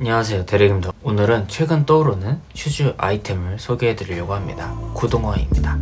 안녕하세요 대리김도 오늘은 최근 떠오르는 슈즈 아이템을 소개해 드리려고 합니다. 구동화입니다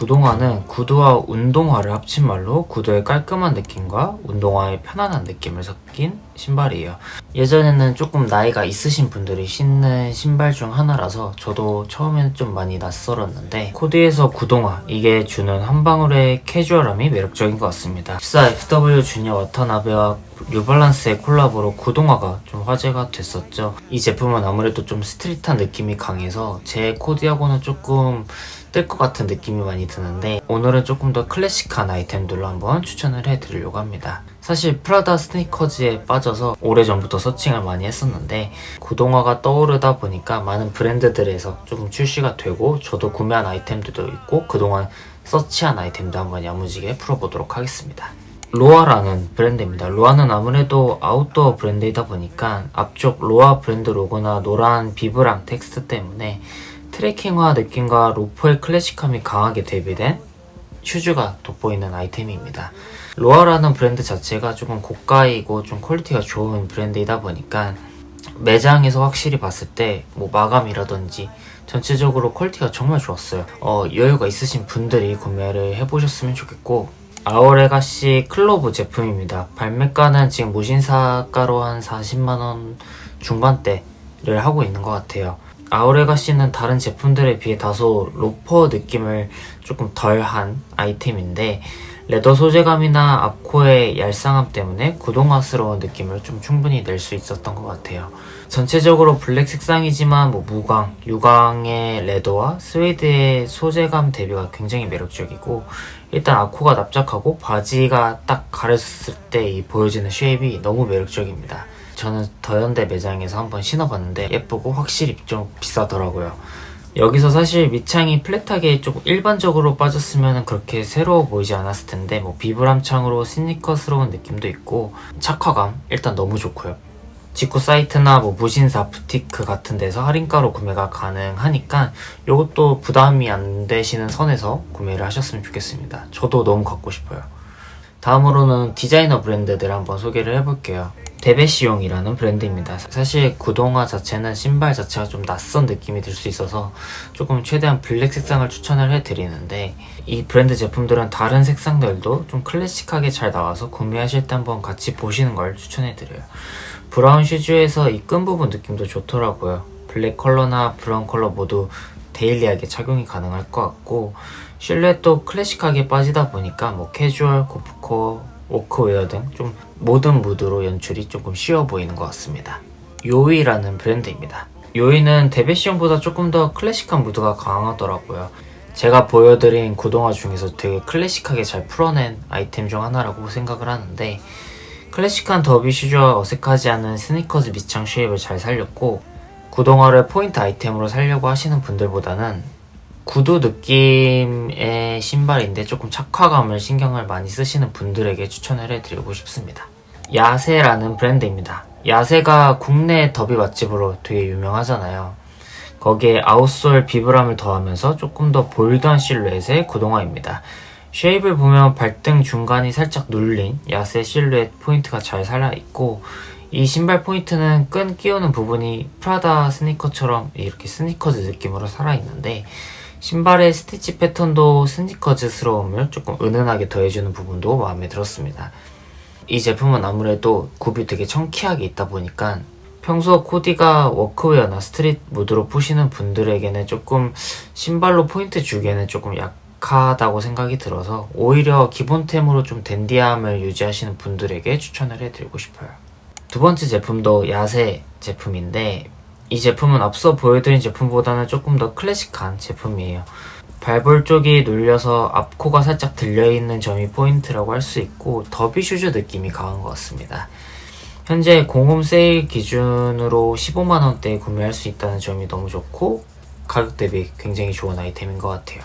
구동화는 구두와 운동화를 합친 말로 구두의 깔끔한 느낌과 운동화의 편안한 느낌을 섞인 신발이에요. 예전에는 조금 나이가 있으신 분들이 신는 신발 중 하나라서 저도 처음에는 좀 많이 낯설었는데 코디에서 구동화 이게 주는 한 방울의 캐주얼함이 매력적인 것 같습니다. 14 FW 주니어 와타나베와 뉴발란스의 콜라보로 구동화가 좀 화제가 됐었죠. 이 제품은 아무래도 좀 스트릿한 느낌이 강해서 제 코디하고는 조금 뜰 것 같은 느낌이 많이 드는데 오늘은 조금 더 클래식한 아이템들로 한번 추천을 해드리려고 합니다. 사실 프라다 스니커즈에 빠져서 오래전부터 서칭을 많이 했었는데 구동화가 떠오르다 보니까 많은 브랜드들에서 조금 출시가 되고 저도 구매한 아이템들도 있고 그동안 서치한 아이템도 한번 야무지게 풀어보도록 하겠습니다. 로아라는 브랜드입니다. 로아는 아무래도 아웃도어 브랜드이다 보니까 앞쪽 로아 브랜드 로고나 노란 비브랑 텍스트 때문에 트레킹화 느낌과 로퍼의 클래식함이 강하게 대비된 슈즈가 돋보이는 아이템입니다. 로아라는 브랜드 자체가 조금 고가이고 좀 퀄리티가 좋은 브랜드이다 보니까 매장에서 확실히 봤을 때 뭐 마감이라든지 전체적으로 퀄리티가 정말 좋았어요. 어, 여유가 있으신 분들이 구매를 해보셨으면 좋겠고 아오레가시 클로브 제품입니다. 발매가는 지금 무신사가로 한 40만원 중반대를 하고 있는 것 같아요. 아오레가시는 다른 제품들에 비해 다소 로퍼 느낌을 조금 덜한 아이템인데 레더 소재감이나 앞코의 얄쌍함 때문에 구동화스러운 느낌을 좀 충분히 낼 수 있었던 것 같아요. 전체적으로 블랙 색상이지만 뭐 무광, 유광의 레더와 스웨이드의 소재감 대비가 굉장히 매력적이고 일단 아코가 납작하고 바지가 딱 가렸을 때이 보여지는 쉐입이 너무 매력적입니다. 저는 더현대 매장에서 한번 신어봤는데 예쁘고 확실히 좀 비싸더라고요. 여기서 사실 밑창이 플랫하게 조금 일반적으로 빠졌으면 그렇게 새로워 보이지 않았을 텐데 뭐 비브람창으로 스니커스러운 느낌도 있고 착화감 일단 너무 좋고요. 직구 사이트나 뭐 무신사 부티크 같은 데서 할인가로 구매가 가능하니까 이것도 부담이 안 되시는 선에서 구매를 하셨으면 좋겠습니다. 저도 너무 갖고 싶어요. 다음으로는 디자이너 브랜드들 한번 소개를 해볼게요. 데베시용이라는 브랜드입니다. 사실 구동화 자체는 신발 자체가 좀 낯선 느낌이 들 수 있어서 조금 최대한 블랙 색상을 추천을 해드리는데 이 브랜드 제품들은 다른 색상들도 좀 클래식하게 잘 나와서 구매하실 때 한번 같이 보시는 걸 추천해드려요. 브라운 슈즈에서 이 끈 부분 느낌도 좋더라고요. 블랙 컬러나 브라운 컬러 모두 데일리하게 착용이 가능할 것 같고 실루엣도 클래식하게 빠지다 보니까 뭐 캐주얼, 고프코어, 워크웨어 등 좀 모든 무드로 연출이 조금 쉬워 보이는 것 같습니다. 요이라는 브랜드입니다. 요이는 데베시용보다 조금 더 클래식한 무드가 강하더라고요. 제가 보여드린 구동화 중에서 되게 클래식하게 잘 풀어낸 아이템 중 하나라고 생각을 하는데 클래식한 더비 슈즈와 어색하지 않은 스니커즈 밑창 쉐입을 잘 살렸고 구동화를 포인트 아이템으로 살려고 하시는 분들보다는 구두 느낌의 신발인데 조금 착화감을 신경을 많이 쓰시는 분들에게 추천을 해드리고 싶습니다. 야세라는 브랜드입니다. 야세가 국내 더비 맛집으로 되게 유명하잖아요. 거기에 아웃솔 비브람을 더하면서 조금 더 볼드한 실루엣의 구동화입니다. 쉐입을 보면 발등 중간이 살짝 눌린 야세 실루엣 포인트가 잘 살아있고 이 신발 포인트는 끈 끼우는 부분이 프라다 스니커처럼 이렇게 스니커즈 느낌으로 살아있는데 신발의 스티치 패턴도 스니커즈스러움을 조금 은은하게 더해주는 부분도 마음에 들었습니다. 이 제품은 아무래도 굽이 되게 청키하게 있다 보니까 평소 코디가 워크웨어나 스트릿 무드로 푸시는 분들에게는 조금 신발로 포인트 주기에는 조금 약하다고 생각이 들어서 오히려 기본템으로 좀 댄디함을 유지하시는 분들에게 추천을 해드리고 싶어요. 두 번째 제품도 야세 제품인데 이 제품은 앞서 보여드린 제품보다는 조금 더 클래식한 제품이에요. 발볼 쪽이 눌려서 앞코가 살짝 들려있는 점이 포인트라고 할 수 있고 더비 슈즈 느낌이 강한 것 같습니다. 현재 공홈 세일 기준으로 15만원대에 구매할 수 있다는 점이 너무 좋고 가격 대비 굉장히 좋은 아이템인 것 같아요.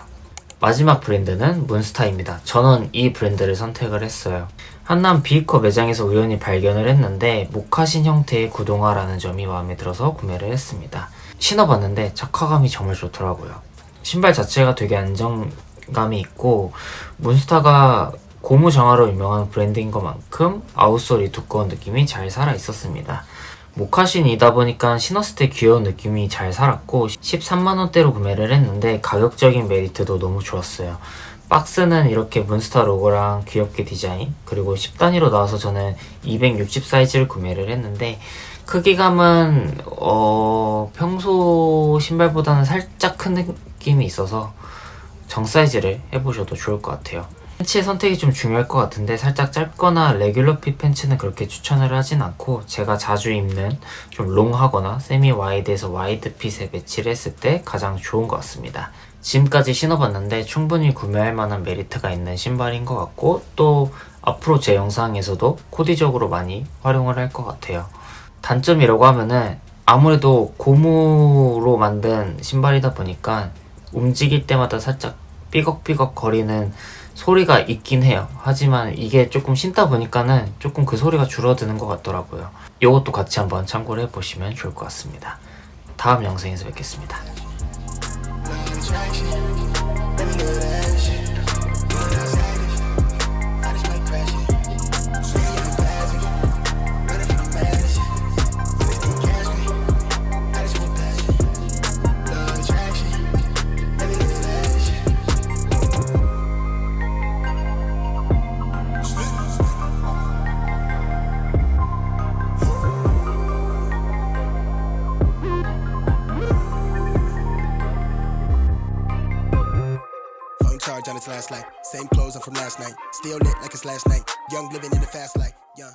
마지막 브랜드는 문스타입니다. 저는 이 브랜드를 선택을 했어요. 한남 비커 매장에서 우연히 발견을 했는데 모카신 형태의 구동화라는 점이 마음에 들어서 구매를 했습니다. 신어봤는데 착화감이 정말 좋더라고요. 신발 자체가 되게 안정감이 있고 문스타가 고무 정화로 유명한 브랜드인 것만큼 아웃솔이 두꺼운 느낌이 잘 살아 있었습니다. 모카신이다 보니까 신었을 때 귀여운 느낌이 잘 살았고 13만원대로 구매를 했는데 가격적인 메리트도 너무 좋았어요. 박스는 이렇게 문스타 로고랑 귀엽게 디자인 그리고 10단위로 나와서 저는 260 사이즈를 구매를 했는데 크기감은 어, 평소 신발보다는 살짝 큰 느낌이 있어서 정 사이즈를 해보셔도 좋을 것 같아요. 팬츠의 선택이 좀 중요할 것 같은데 살짝 짧거나 레귤러 핏 팬츠는 그렇게 추천을 하진 않고 제가 자주 입는 좀 롱하거나 세미 와이드에서 와이드 핏에 매치를 했을 때 가장 좋은 것 같습니다. 지금까지 신어봤는데 충분히 구매할 만한 메리트가 있는 신발인 것 같고 또 앞으로 제 영상에서도 코디적으로 많이 활용을 할 것 같아요. 단점이라고 하면은 아무래도 고무로 만든 신발이다 보니까 움직일 때마다 살짝 삐걱삐걱 거리는 소리가 있긴 해요. 하지만 이게 조금 신다 보니까는 조금 그 소리가 줄어드는 것 같더라고요. 이것도 같이 한번 참고를 해보시면 좋을 것 같습니다. 다음 영상에서 뵙겠습니다. Last light. Same clothes I'm from last night. Still lit like it's last night. Young living in the fast life. Young.